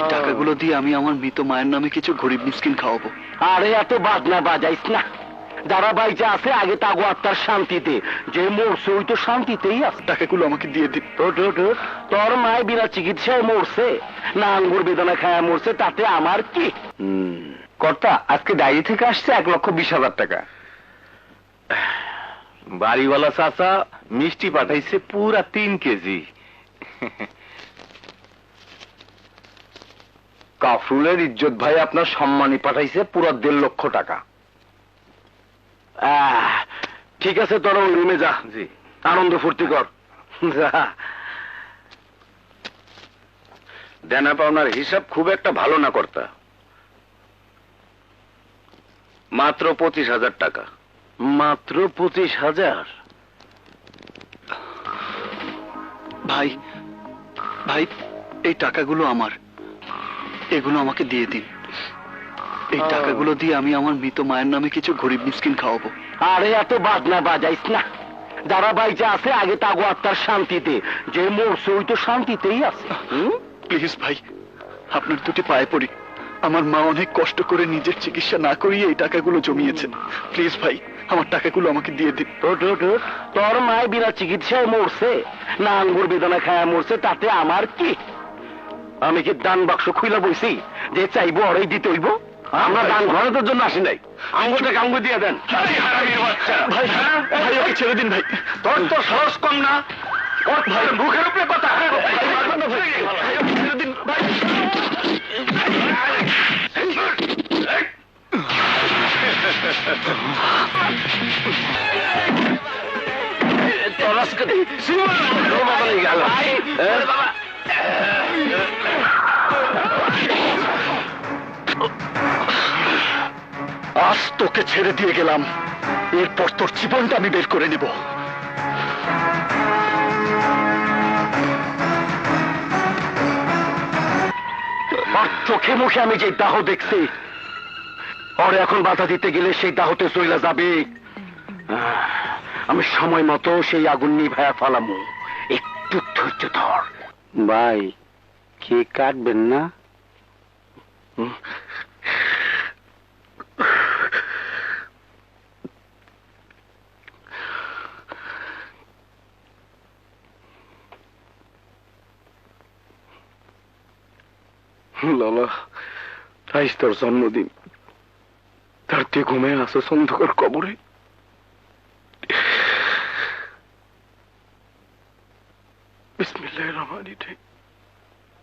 এই টাকাগুলো দিয়ে আমি আমার মৃত মায়ের নামে কিছু গরিব মিসকিন খাওয়াবো। আরে এত বাজনা বাজাইস না। যারা বাইচে আছে আগে তাগো আত্মার শান্তিতে। যে মরছে ওই তো শান্তিতেই আছে। টাকাগুলো আমাকে দিয়ে দিন। টোট। তোর মায় বিনা চিকিৎসায় মরছে। না আঙ্গুর বেদনা খায়া মরছে তাতে আমার কি? কর্তা আজকে ডায়েরি থেকে আসছে এক লক্ষ বিশ হাজার টাকা। বাড়িওয়ালা চাচা মিষ্টি পাঠাইছে পুরা তিন কেজি। কাফরুলের ইজ্জত ভাই আপনার সম্মানী পাঠাইছে পুরা দেড় লক্ষ টাকা। আহ, ঠিক আছে তোরা ওই রুমে যা। জি। আনন্দ ফুর্তি কর। দেনা পাওনার হিসাব খুব একটা ভালো না কর্তা। মাত্র পঁচিশ হাজার টাকা। মাত্র পঁচিশ হাজার? ভাই ভাই এই টাকাগুলো আমার। এগুলো আমাকে দিয়ে দিন। এই টাকাগুলো দিয়ে আমি আমার মৃত মায়ের নামে কিছু গরিব মিসকিন খাওয়াবো। আরে এত বাজনা বাজাইস না। যারা বাইচে আছে আগে তাগো আত্মার শান্তিতে যে মরছে ওই তো শান্তিতেই আছে। প্লিজ ভাই আপনার দুটি পায়ে পড়ি। আমার মা অনেক কষ্ট করে নিজের চিকিৎসা না করিয়ে এই টাকাগুলো জমিয়েছেন প্লিজ ভাই আমার টাকাগুলো আমাকে দিয়ে দিন। তোর মায় বিনা চিকিৎসায় মরছে না আঙ্গুর বেদনা খায় মরছে তাতে আমার কি? আমি কি দান বাক্স খুইলা বইছি যে চাইব অরেই দিতে হইব আমরা দান ঘরতের জন্য আসি নাই। আঙ্গুরটাকে আঙ্গুর দিয়ে দেন। ভাই ভাই ওকে ছেড়ে দিন ভাই। তোর তো সাহস কম না। ওর ভাই মুখের উপরে কথা। ছেড়ে দিন ভাই। তোর আজকে তোর বাবা। আজ তোকে ছেড়ে দিয়ে গেলাম। এরপর তোর জীবনটা আমি বের করে নেব। চোখে মুখে আমি যে দাহ দেখছি ওর এখন বাধা দিতে গেলে সেই দাহতে চইলা যাবে। আমি সময় মতো সেই আগুন নিভায়া ফালামু। একটু ধৈর্য ধর। ভাই, কে কাটবেন না? লালা আজ তোর জন্মদিন। তার তুই ঘুমে আসো অন্ধকার কবরে।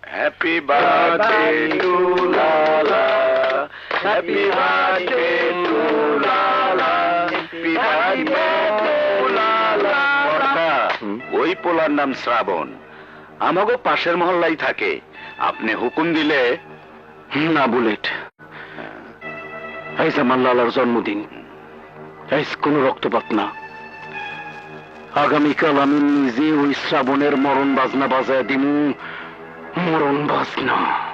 Happy birthday to Lala happy birthday to Lala happy birthday to Lala ওই পোলার নাম শ্রাবণ। আমাগো পাশের মহল্লাই থাকে। আপনি হুকুম দিলে না বুলেট। আইজ আমার লালার জন্মদিন। আইজ কোন রক্তপাত না। আগামীকাল আমি নিজে ওই শ্রাবণের মরণ বাজনা বাজায় দিমু। মরণ বাজনা।